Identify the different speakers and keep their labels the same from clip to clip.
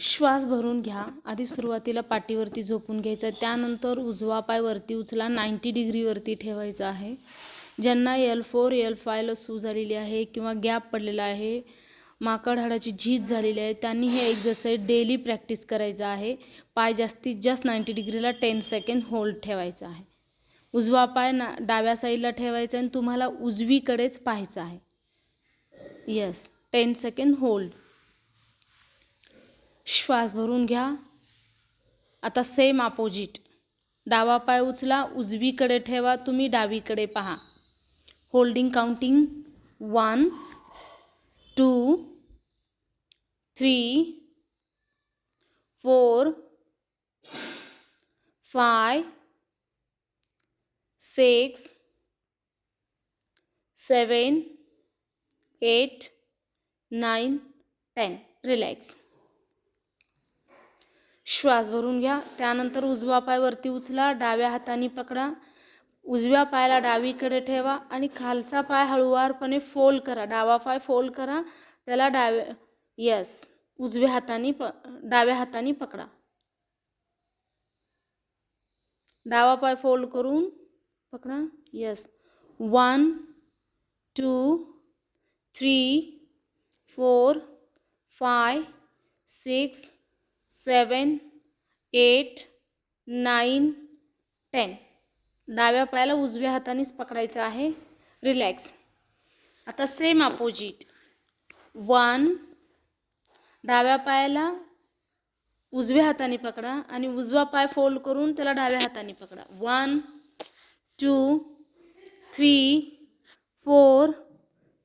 Speaker 1: श्वास भरून घ्या. आधी सुरुवातीला पाठीवरती झोपून घ्यायचं. त्यानंतर उजवा पाय वरती उचला. नाईंटी डिग्रीवरती ठेवायचा आहे. ज्यांना एल फोर एल फायला सू झालेली आहे किंवा गॅप पडलेला आहे माकड हाडाची झीज झालेली आहे त्यांनी हे एक्झरसाईज डेली प्रॅक्टिस करायचं आहे. पाय जास्तीत जास्त नाईंटी डिग्रीला टेन सेकंड होल्ड ठेवायचा आहे. उजवा पाय ना डाव्या साईडला ठेवायचा आणि तुम्हाला उजवीकडेच पाहायचं आहे. Yes ten second hold. श्वास भरून घ्या. आता सेम अपोजिट डावा पाय उचला उजवीकडे ठेवा तुम्ही डावीकडे पहा. Holding counting one two three four five six seven eight nine ten relax श्वास भरून घ्या. त्यानंतर उजवा पाय वरती उचला डाव्या हाताने पकडा. उजव्या पायाला डावीकडे ठेवा आणि खालचा पाय हळुवारपणे फोल्ड करा. डावा पाय फोल्ड करा. त्याला डाव्या यस उजव्या हाताने प डाव्या हाताने पकडा. डावा पाय फोल्ड करून पकडा. Yes one two three four five six seven eight nine ten. डाव्या पायाला उजव्या हातानेच पकडायचं आहे. रिलॅक्स. आता सेम अपोजिट. वन. डाव्या पायाला उजव्या हाताने पकडा आणि उजवा पाय फोल्ड करून त्याला डाव्या हाताने पकडा. One two three four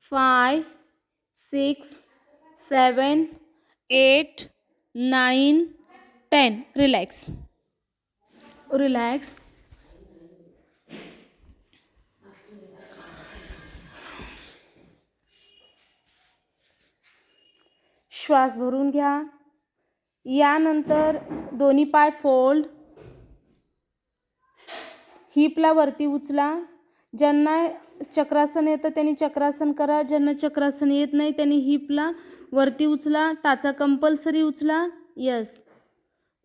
Speaker 1: five six seven eight nine ten. Relax. Relax. श्वास भरून घ्या. यानंतर दोन्ही पाय फोल्ड. हिपला वरती उचला. ज्यांना चक्रासन येतं त्यांनी चक्रासन करा. ज्यांना चक्रासन येत नाही त्यांनी हिपला वरती उचला टाचा कंपल्सरी उचला. यस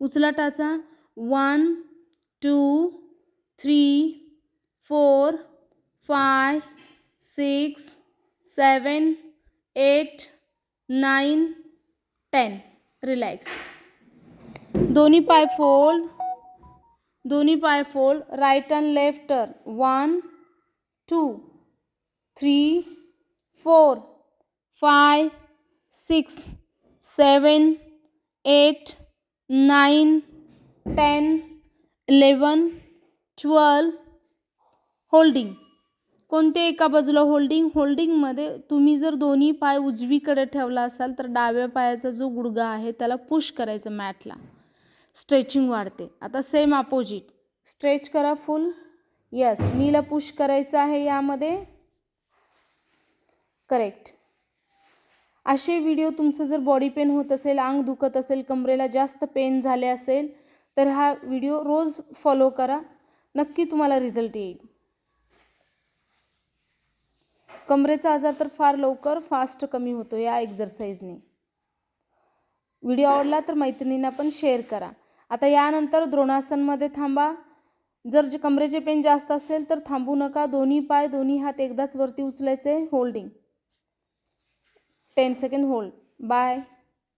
Speaker 1: उचला टाचा. One two three four five six seven eight nine ten relax दोन्ही पाय फोल्ड दोन्ही पाय fold right and left turn one two three four five six seven eight nine ten eleven twelve holding. कोणते एका बाजूला holding? होल्डिंगमध्ये तुम्ही जर दोन्ही पाय उजवीकडे ठेवला असाल तर डाव्या पायाचा जो गुडगा आहे त्याला पुश करायचं मॅटला. स्ट्रेचिंग वाढते. आता सेम अपोजिट स्ट्रेच करा फुल यस नीला पुश करायचं आहे यामध्ये. करेक्ट असे व्हिडिओ तुमचं जर बॉडी पेन होत असेल अंग दुखत असेल कमरेला जास्त पेन झाले असेल तर हा व्हिडिओ रोज फॉलो करा. नक्की तुम्हाला रिझल्ट येईल. कमरेचा आजार तर फार लवकर फास्ट कमी होतो या एक्झरसाईजने व्हिडिओ आवडला तर मैत्रिणींना पण शेअर करा. आता यानंतर द्रोणासनमध्ये थांबा. जर जे कमरेचे पेन जास्त असेल तर थांबू नका. दोन्ही पाय दोन्ही हात एकदाच वरती उचलायचे holding ten second hold bye